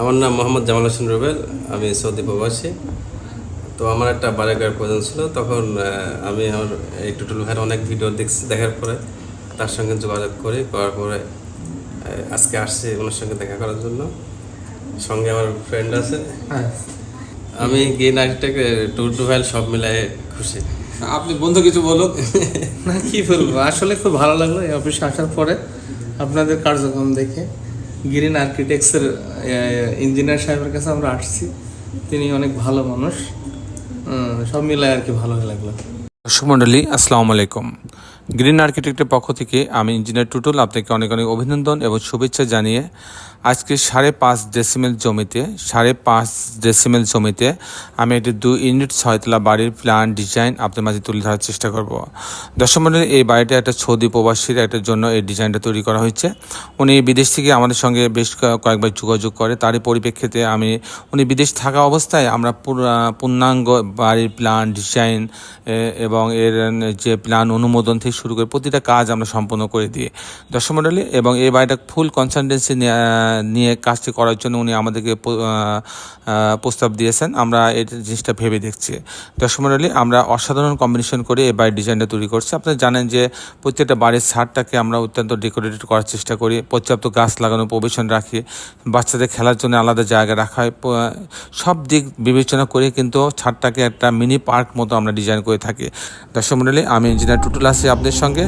আমার নাম মোহাম্মদ জামাল হোসেন রুবেল আমি সৌদি প্রবাসী। তো আমার একটা বাড়ি প্রয়োজন ছিল তখন আমি আমার এই টুটুল ভাইয়ের অনেক ভিডিও দেখছি দেখার পরে তার সঙ্গে যোগাযোগ করি করার পরে আজকে আসছি ওনার সঙ্গে দেখা করার জন্য। সঙ্গে আমার ফ্রেন্ড আছে। হ্যাঁ। আমি গ্রিন আর্কিটেক্ট টুর টু ভাইল সব মিলাই খুশি। আপনি বন্ধু কিছু বলুন। না কি বলব? আসলে খুব ভালো লাগল এই অফিসে আসার পরে। আপনাদের কার্যক্রম দেখে। গ্রিন আর্কিটেক্টসের ইঞ্জিনিয়ার সাহেবের কাছে আমরা আসছি। তিনি অনেক ভালো মানুষ। সব মিলায় আর কি ভালো লাগল। দর্শক মণ্ডলী, আসসালামু আলাইকুম। গ্রিন আর্কিটেক্টের পক্ষ থেকে আমি ইঞ্জিনিয়ার টুটুল আপনাকে অনেক অনেক অভিনন্দন এবং শুভেচ্ছা জানিয়ে আজকে সাড়ে পাঁচ ডেসিমেল জমিতে, সাড়ে পাঁচ ডেসিমেল জমিতে আমি একটি দু ইউনিট ছয়তলা বাড়ির প্ল্যান ডিজাইন আপনার মাঝে তুলে ধরার চেষ্টা করব। মণ্ডলী এই বাড়িটা একটা সৌদি প্রবাসীর একটা জন্য এই ডিজাইনটা তৈরি করা হয়েছে। উনি বিদেশ থেকে আমাদের সঙ্গে বেশ কয়েকবার যোগাযোগ করে। তারই পরিপ্রেক্ষিতে আমি, উনি বিদেশ থাকা অবস্থায় আমরা পূর্ণাঙ্গ বাড়ির প্ল্যান ডিজাইন এবং এর যে প্ল্যান অনুমোদন থেকে শুরু করে প্রতিটা কাজ আমরা সম্পন্ন করে দিয়ে দর্শক মণ্ডলী এবং এই বাড়িটা ফুল কনসালটেন্সি নিয়ে কাজটি করার জন্য উনি আমাদেরকে প্রস্তাব দিয়েছেন। আমরা এই জিনিসটা ভেবে দেখছি। দর্শক মণ্ডলী আমরা অসাধারণ কম্বিনেশন করে এই বাড়ির ডিজাইনটা তৈরি করছি। আপনারা জানেন যে প্রত্যেকটা বাড়ির ছাদটাকে আমরা অত্যন্ত ডেকোরেটেড করার চেষ্টা করি। পর্যাপ্ত গাছ লাগানো, প্রবেশন রাখি। বাচ্চাদের খেলার জন্য আলাদা জায়গা রাখা হয়। সব দিক বিবেচনা করে কিন্তু ছাদটাকে একটা মিনি পার্ক মতো আমরা ডিজাইন করে থাকি। দর্শক মণ্ডলী আমি ইঞ্জিনিয়ার টুটুল আছি। আপনাদের সঙ্গে।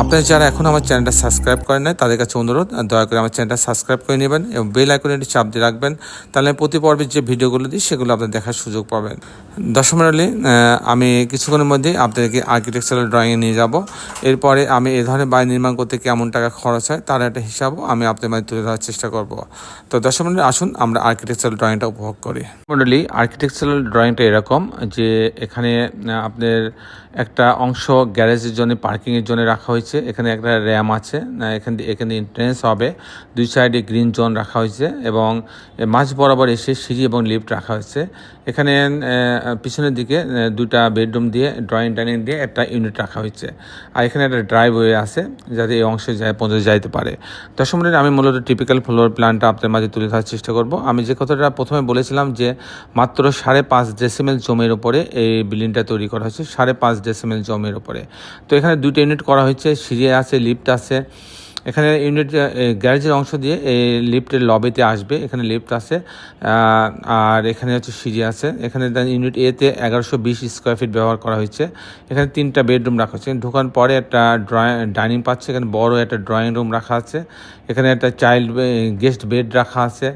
আপনারা যারা এখন আমার চ্যানেলটা সাবস্ক্রাইব করেন নাই, তাদের কাছে অনুরোধ, দয়া করে আমার চ্যানেলটা সাবস্ক্রাইব করে নেবেন এবং বেল আইকনে একটি চাপ দিয়ে রাখবেন, তাহলে প্রতি পর্বের যে ভিডিওগুলো দিই, সেগুলো আপনারা দেখার সুযোগ পাবেন। দর্শক মণ্ডলী আমি কিছুক্ষণের মধ্যেই আপনাদেরকে আর্কিটেকচারাল ড্রয়িংয়ে নিয়ে যাব। এরপরে আমি এ ধরনের বাড়ি নির্মাণ করতে কেমন টাকা খরচ হয়, তার একটা হিসাবও আমি আপনাদের মাঝে তুলে ধরার চেষ্টা করব। তো দর্শক মণ্ডলী আসুন আমরা আর্কিটেকচারাল ড্রয়িংটা উপভোগ করি। মণ্ডলী আর্কিটেকচারাল ড্রয়িংটা এরকম যে এখানে আপনার একটা অংশ গ্যারেজের জন্য পার্কিংয়ের জন্য রাখা হয়েছে। এখানে একটা র্যাম আছে। এখানে এখানে এন্ট্রেন্স হবে। দুই সাইডে গ্রিন জোন রাখা হয়েছে এবং মাঝ বরাবর এসে সিঁড়ি এবং লিফট রাখা হয়েছে। এখানে পিছনের দিকে দুটা বেডরুম দিয়ে ড্রয়িং ডাইনিং দিয়ে একটা ইউনিট রাখা হয়েছে। আর এখানে একটা ড্রাইভওয়ে আছে, যাতে এই অংশে যায় পৌঁছে যাইতে পারে। দশম মিনিট আমি মূলত টিপিক্যাল ফ্লোর প্ল্যানটা আপনার মাঝে তুলে ধরার চেষ্টা করব। আমি যে কথাটা প্রথমে বলেছিলাম যে, মাত্র সাড়ে পাঁচ ডেসিমেল জমির উপরে এই বিল্ডিংটা তৈরি করা হয়েছে। সাড়ে পাঁচ ডেসিমেল জমির উপরে। তো এখানে দুইটা ইউনিট করা হয়েছে সিঁড়ি আছে লিফ্ট আছে। এখানে ইউনিট গ্যারেজের অংশ দিয়ে এই লিফটের লবিতে আসবে। এখানে লিফট আছে। আর এখানে হচ্ছে সিঁড়ি আছে। এখানে ইউনিট এতে এগারোশো বিশ স্কোয়ার ফিট ব্যবহার করা হয়েছে। এখানে তিনটা বেডরুম রাখা হচ্ছে ঢোকার পরে একটা ড্রয়িং ডাইনিং পাচ্ছে। এখানে বড় একটা ড্রয়িং রুম রাখা আছে। এখানে একটা চাইল্ড গেস্ট বেড রাখা আছে।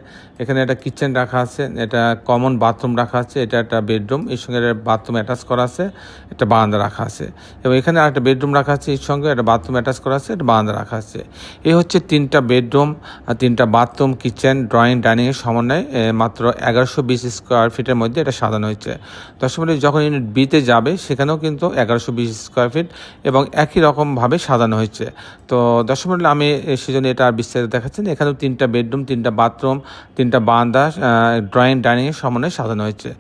এখানে একটা কিচেন রাখা আছে। এটা কমন বাথরুম রাখা আছে। এটা একটা বেডরুম এর সঙ্গে একটা বাথরুম অ্যাটাচ করা আছে। একটা বারান্দা রাখা আছে। এবং এখানে একটা বেডরুম রাখা আছে। এর সঙ্গে একটা বাথরুম অ্যাটাচ করা আছে। একটা বারান্দা রাখা আছে। এই হচ্ছে তিনটা বেডরুম, আর তিনটা বাথরুম, কিচেন, ড্রয়িং ডাইনিংয়ের সমন্বয়ে মাত্র এগারোশো বিশ স্কোয়ার ফিটের মধ্যে এটা সাজানো হয়েছে। মিনিট যখন ইউনিট বিতে যাবে, সেখানেও কিন্তু এগারোশো বিশ স্কোয়ার ফিট এবং একই রকমভাবে সাজানো হয়েছে। তো মিনিট আমি সেজন্য এটা আর বিস্তারিত দেখাচ্ছি না। এখানেও তিনটা বেডরুম, তিনটা বাথরুম, তিনটা বারান্দা ড্রয়িং ডাইনিংয়ের সমন্বয়ে সাজানো হয়েছে।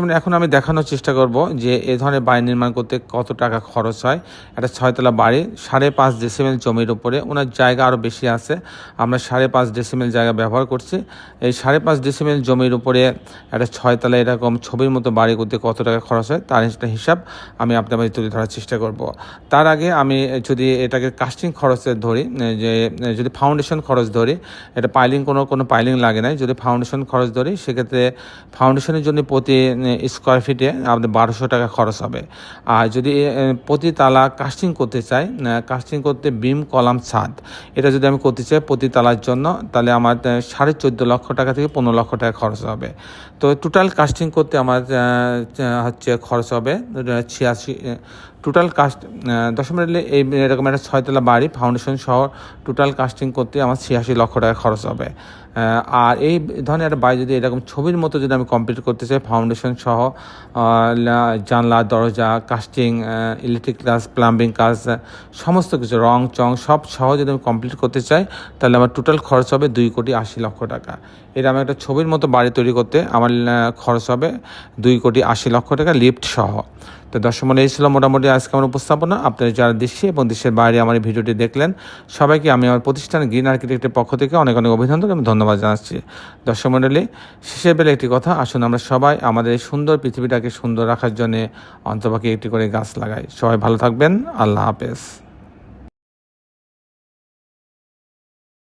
মিনিট এখন আমি দেখানোর চেষ্টা করব যে এ ধরনের বাড়ি নির্মাণ করতে কত টাকা খরচ হয়। একটা ছয়তলা বাড়ি, সাড়ে পাঁচ ডেসিমেল জমির উপরে ওনার জায়গা আরও বেশি আছে। আমরা সাড়ে পাঁচ ডেসিমেল জায়গা ব্যবহার করছি। এই সাড়ে পাঁচ ডেসিমেল জমির উপরে একটা ছয়তলা এরকম ছবির মতো বাড়ি করতে কত টাকা খরচ হয়, তার একটা হিসাব আমি আপনার মাঝে তুলে ধরার চেষ্টা করব। তার আগে আমি যদি এটাকে কাস্টিং খরচের ধরি যে যদি ফাউন্ডেশন খরচ ধরি, এটা পাইলিং কোনো কোনো পাইলিং লাগে নাই। যদি ফাউন্ডেশন খরচ ধরি, সেক্ষেত্রে ফাউন্ডেশনের জন্য প্রতি স্কোয়ার ফিটে আমাদের বারোশো টাকা খরচ হবে। আর যদি প্রতি তালা কাস্টিং করতে চাই কাস্টিং করতে বিম কলাম, ছাদ। এটা যদি আমি করতে চাই প্রতি তালার জন্য, তাহলে আমার সাড়ে চোদ্দ লক্ষ টাকা থেকে পনেরো লক্ষ টাকা খরচ হবে। তো টোটাল কাস্টিং করতে আমার হচ্ছে খরচ হবে ছিয়াশি টোটাল কাস্ট দশমিক এই এরকম একটা ছয়তলা বাড়ি ফাউন্ডেশন সহ টোটাল কাস্টিং করতে আমার ছিয়াশি লক্ষ টাকা খরচ হবে। আর এই ধরনের একটা বাড়ি যদি এরকম ছবির মতো যদি আমি কমপ্লিট করতে চাই ফাউন্ডেশন সহ জানলা, দরজা কাস্টিং ইলেকট্রিক কাজ প্লাম্বিং কাজ, সমস্ত কিছু, রং, চং সব সহ যদি আমি কমপ্লিট করতে চাই, তাহলে আমার টোটাল খরচ হবে দুই কোটি আশি লক্ষ টাকা। এটা আমি একটা ছবির মতো বাড়ি তৈরি করতে আমার খরচ হবে দুই কোটি আশি লক্ষ টাকা লিফট সহ। তো দর্শক এই ছিল মোটামুটি আজকে আমার উপস্থাপনা। আপনারা যারা দেশে এবং দেশের বাইরে আমার এই ভিডিওটি দেখলেন, সবাইকে আমি আমার প্রতিষ্ঠান গ্রিন আর্কিটেক্টের পক্ষ থেকে অনেক অনেক অভিনন্দন এবং ধন্যবাদ জানাচ্ছি। দর্শক মণ্ডলী, শেষের বেলা একটি কথা, আসুন আমরা সবাই আমাদের সুন্দর পৃথিবীটাকে সুন্দর রাখার জন্য অন্তপাকে একটি করে গাছ লাগাই। সবাই ভালো থাকবেন, আল্লাহ হাফেজ।